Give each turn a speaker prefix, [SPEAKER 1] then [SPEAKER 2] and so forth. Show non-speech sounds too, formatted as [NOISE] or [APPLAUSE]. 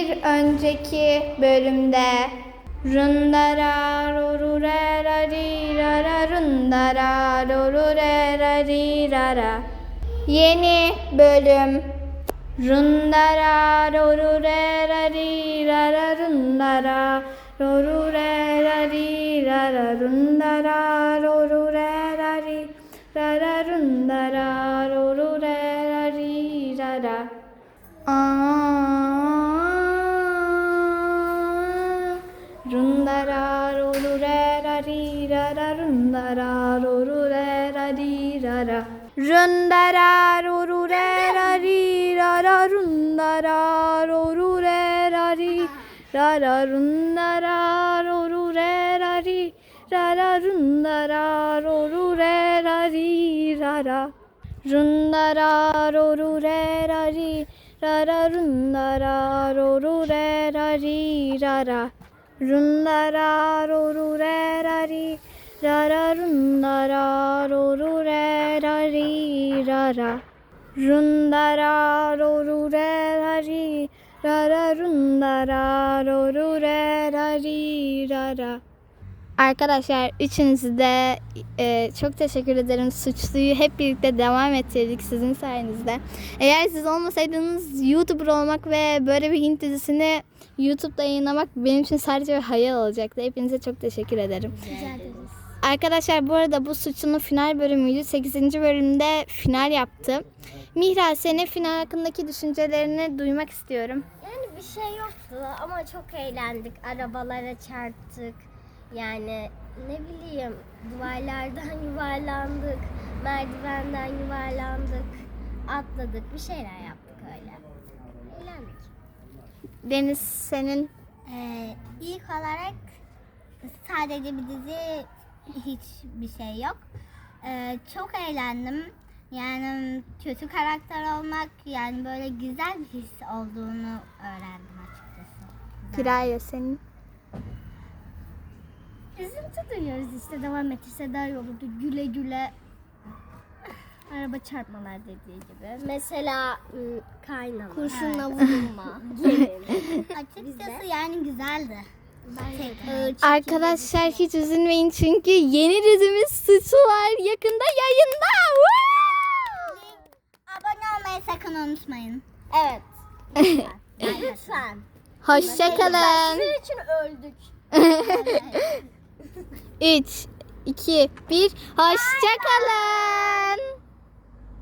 [SPEAKER 1] Bir önceki bölümde Rundara rorurera rirara rundara rorurera rirara Yeni bölüm. Rundara rorurera rirara rundara rorurera rirara rundara rorurera rirara rundara rorurera rirara Aa, Rundara rorurera rirara rundara rorurera rirara Rundara rorurera rirara rundara rorurera rirara rundara rorurera rirara rundara rorurera rirara Rundara rorurera rirara rundara rorurera rirara Rundara rorurera rirara rundara rorurera rirara Rundara rorurera rirara rundara rorurera rirara Arkadaşlar üçünüzü de e, çok teşekkür ederim. Suçluyu hep birlikte devam ettirdik sizin sayenizde. Eğer siz olmasaydınız YouTuber olmak ve böyle bir Hint dizisini YouTube'da yayınlamak benim için sadece bir hayal olacaktı. Hepinize çok teşekkür ederim. Arkadaşlar bu arada bu suçlunun final bölümüydü. 8. bölümde final yaptı. Mihra senin final hakkındaki düşüncelerini duymak istiyorum.
[SPEAKER 2] Yani bir şey yoktu ama çok eğlendik. Arabalara çarptık. Yani ne bileyim duvarlardan [LAUGHS] yuvarlandık. Merdivenden yuvarlandık. Atladık. Bir şeyler yaptık öyle. Eğlendik.
[SPEAKER 1] Deniz senin
[SPEAKER 2] Ee, ilk olarak sadece bir dizi hiçbir şey yok. Ee, çok eğlendim. Yani kötü karakter olmak yani böyle güzel bir his olduğunu öğrendim açıkçası.
[SPEAKER 1] Kiraya senin.
[SPEAKER 2] Üzüntü duyuyoruz işte devam ettirse daha iyi olurdu. Güle güle araba çarpmalar dediği gibi. Mesela ıı, kaynama. Kurşunla vurulma. [LAUGHS] Açıkçası yani güzeldi.
[SPEAKER 1] Arkadaşlar hiç üzülmeyin çünkü yeni dizimiz Suçu var. Yakında yayında. Woo!
[SPEAKER 2] Abone olmayı sakın unutmayın. Evet. [LAUGHS] Lütfen.
[SPEAKER 1] Hoşçakalın.
[SPEAKER 2] Sizin için öldük. [LAUGHS]
[SPEAKER 1] 3, 2, 1. Hoşçakalın.